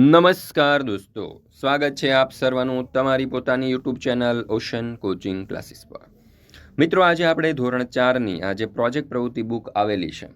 નમસ્કાર દોસ્તો, સ્વાગત છે આપ સર્વનું તમારી પોતાની YouTube channel Ocean Coaching Classes પર. મિત્રો, આજે આપણે ધોરણ ચારની આ જે પ્રોજેક્ટ પ્રવૃત્તિ બુક આવેલી છે.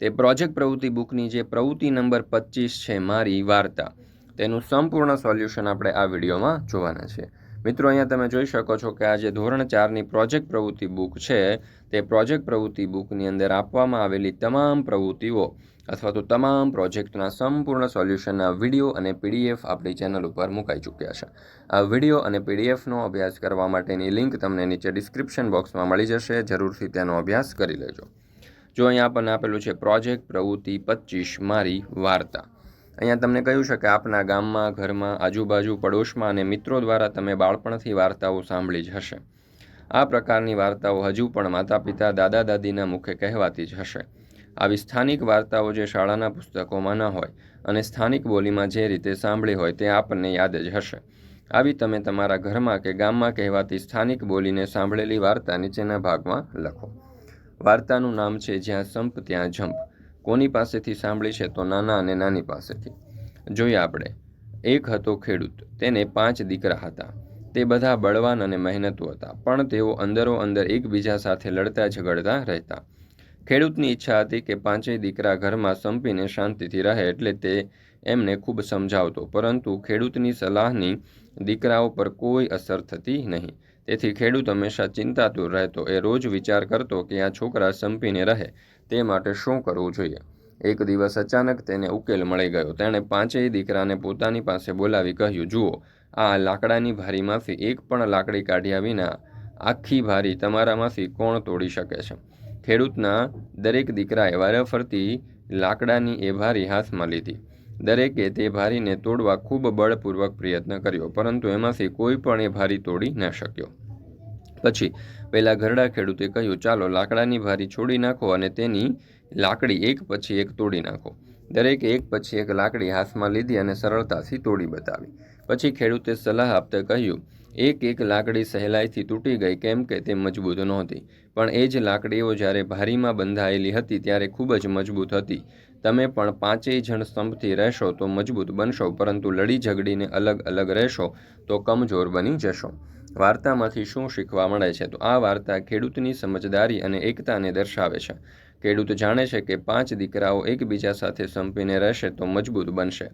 તે પ્રોજેક્ટ પ્રવૃત્તિ બુકની જે પ્રવૃત્તિ નંબર પચીસ છે મારી વાર્તા, તેનું સંપૂર્ણ સોલ્યુશન આપણે આ વિડીયોમાં જોવાના છે. મિત્રો, અહીંયા તમે જોઈ શકો છો કે આ જે ધોરણ ચારની પ્રોજેક્ટ પ્રવૃત્તિ બુક છે, તે પ્રોજેક્ટ પ્રવૃત્તિ બુકની અંદર આપવામાં આવેલી તમામ પ્રવૃત્તિઓ અથવા તો તમામ પ્રોજેક્ટના સંપૂર્ણ સોલ્યુશનના વીડિયો અને પીડીએફ આપણી ચેનલ ઉપર મુકાઈ ચૂક્યા છે. આ વીડિયો અને પીડીએફનો અભ્યાસ કરવા માટેની લિંક તમને નીચે ડિસ્ક્રિપ્શન બોક્સમાં મળી જશે, જરૂરથી તેનો અભ્યાસ કરી લેજો. જો અહીંયા આપણને આપેલું છે પ્રોજેક્ટ પ્રવૃત્તિ પચીસ મારી વાર્તા અહીંયા તમને કહ્યું છે કે આપના ગામમાં, ઘરમાં, આજુબાજુ પડોશમાં અને મિત્રો દ્વારા તમે બાળપણથી વાર્તાઓ સાંભળી જ હશે. આ પ્રકારની વાર્તાઓ હજુ પણ માતા પિતા દાદા દાદીના મુખે કહેવાતી જ હશે. આવી સ્થાનિક વાર્તાઓ જે શાળાના પુસ્તકોમાં ન હોય અને સ્થાનિક બોલીમાં જે રીતે સાંભળી હોય તે આપણને યાદ જ હશે. આવી તમે તમારા ઘરમાં કે ગામમાં કહેવાતી સ્થાનિક બોલીને સાંભળેલી વાર્તા નીચેના ભાગમાં લખો. વાર્તાનું નામ છે જ્યાં સંપ, ત્યાં જંપ. કોની પાસેથી સાંભળી છે તો નાના અને નાની પાસેથી. જોઈએ આપણે. એક હતો ખેડૂત. તેને પાંચ દીકરા હતા. તે બધા બળવાન અને મહેનતુ હતા, પણ તેઓ અંદરો અંદર એકબીજા સાથે લડતા ઝઘડતા રહેતા. ખેડૂતની ઈચ્છા હતી કે પાંચેય દીકરા ઘરમાં સંપીને શાંતિથી રહે એટલે તે એમને ખૂબ સમજાવતો, પરંતુ ખેડૂતની સલાહની દીકરાઓ પર કોઈ અસર થતી નહીં. તેથી ખેડૂત હંમેશા ચિંતાતુર રહેતો, એ રોજ વિચાર કરતો કે આ છોકરા સંપીને રહે, તે માટે શું કરવું જોઈએ? એક દિવસ અચાનક તેને ઉકેલ મળી ગયો. તેણે પાંચેય દીકરાને પોતાની પાસે બોલાવી કહ્યું, જુઓ, આ લાકડાની ભારીમાંથી એક પણ લાકડી કાઢ્યા વિના આખી ભારી તમારામાંથી કોણ તોડી શકે છે? ખેડૂતના દરેક દીકરાએ વારાફરતી લાકડાની એ ભારી હાથમાં લીધી. દરેકે તે ભારીને તોડવા ખૂબ બળપૂર્વક પ્રયત્ન કર્યો, પરંતુ એમાંથી કોઈ પણ એ ભારી તોડી ન શક્યો. પછી પહેલાં ઘરડા ખેડૂતે કહ્યું, ચાલો, લાકડાની ભારી છોડી નાખો અને તેની લાકડી એક પછી એક તોડી નાખો. દરેકે એક પછી એક લાકડી હાથમાં લીધી અને સરળતાથી તોડી બતાવી. પછી ખેડૂતે સલાહ આપતા કહ્યું એક એક લાકડી સહેલાઈથી તૂટી ગઈ કેમ કે તે મજબૂત નહોતી. પણ એ જ લાકડીઓ જ્યારે ભારીમાં બંધાયેલી હતી ત્યારે ખૂબ જ મજબૂત હતી. તમે પણ પાંચેય જણ સ્તંભથી રહેશો તો મજબૂત બનશો, પરંતુ લડી ઝઘડીને અલગ અલગ રહેશો તો કમજોર બની જશો. વાર્તામાંથી શું શીખવા મળે છે? તો આ વાર્તા ખેડૂતની સમજદારી અને એકતાને દર્શાવે છે. ખેડૂત જાણે છે કે પાંચ દીકરાઓ એકબીજા સાથે સંપીને રહેશે તો મજબૂત બનશે.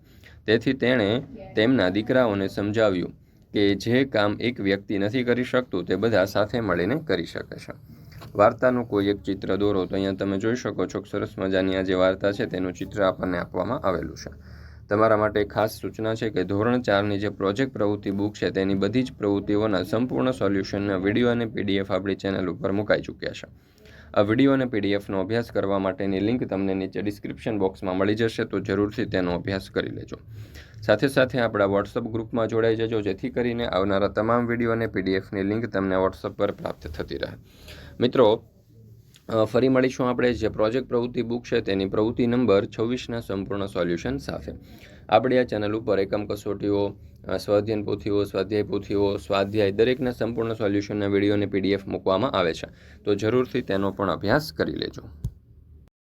તેથી તેણે તેમના દીકરાઓને સમજાવ્યું. કે જે કામ એક વ્યક્તિ નથી કરી શકતું તે બધા સાથે મળીને કરી શકે છે. વાર્તાનું કોઈ એક ચિત્ર દોરો તો અહીંયા તમે જોઈ શકો છો કે સરસ મજાની આ જે વાર્તા છે તેનું ચિત્ર આપણને આપવામાં આવેલું છે. તમારા માટે ખાસ સૂચના છે કે ધોરણ ચારની જે પ્રોજેક્ટ પ્રવૃત્તિ બુક છે તેની બધી જ પ્રવૃત્તિઓના સંપૂર્ણ સોલ્યુશનના વીડિયો અને પીડીએફ આપણી ચેનલ ઉપર મુકાઈ ચૂક્યા છે. આ વીડિયો અને પીડીએફનો અભ્યાસ કરવા માટેની લિંક તમને નીચે ડિસ્ક્રિપ્શન બોક્સમાં મળી જશે, તો જરૂરથી તેનો અભ્યાસ કરી લેજો. સાથે સાથે આપણા વોટ્સઅપ ગ્રુપમાં જોડાઈ જજો, જેથી કરીને આવનારા તમામ વીડિયો અને પીડીએફની લિંક તમને વોટ્સઅપ પર પ્રાપ્ત થતી રહે. મિત્રો ફરી મળીશું આપણે જે પ્રોજેક્ટ પ્રવૃત્તિ બુક છે તેની પ્રવૃત્તિ નંબર છવ્વીસના સંપૂર્ણ સોલ્યુશન સાથે. આપણે આ ચેનલ ઉપર એકમ કસોટીઓ સ્વાધ્યાયન પોથીઓ, સ્વાધ્યાય પોથીઓ, સ્વાધ્યાય દરેકના સંપૂર્ણ સોલ્યુશનના વીડિયો અને પીડીએફ મૂકવામાં આવે છે. તો જરૂરથી તેનો પણ અભ્યાસ કરી લેજો.